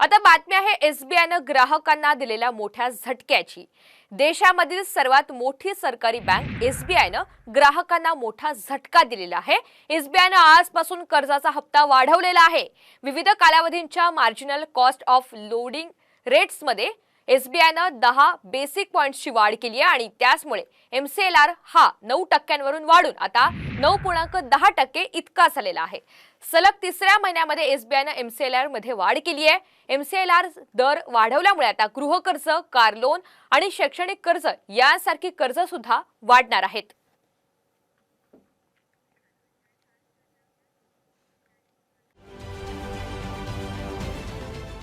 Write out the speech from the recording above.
आता बातमी आहे एसबीआयनं ग्राहकांना दिलेल्या मोठ्या झटक्याची. देशामधील सर्वात मोठी सरकारी बँक एसबीआयनं ग्राहकांना मोठा झटका दिलेला आहे. एसबीआयनं आजपासून कर्जाचा हप्ता वाढवलेला आहे. विविध कालावधींच्या मार्जिनल कॉस्ट ऑफ लोडिंग रेट्समध्ये एसबीआयनं दहा बेसिक पॉईंट्सची वाढ केली आहे आणि त्याचमुळे एम सी एल आर हा नऊ टक्क्यांवरून वाढून आता नऊ पूर्णांक दहा टक्के इतका झालेला आहे. सलग तिसऱ्या महिन्यामध्ये एसबीआयनं एल आरमध्ये वाढ केली आहे. एम सी एल आर दर वाढवल्यामुळे आता गृहकर्ज कार लोन आणि शैक्षणिक कर्ज यांसारखी कर्ज सुद्धा वाढणार आहेत.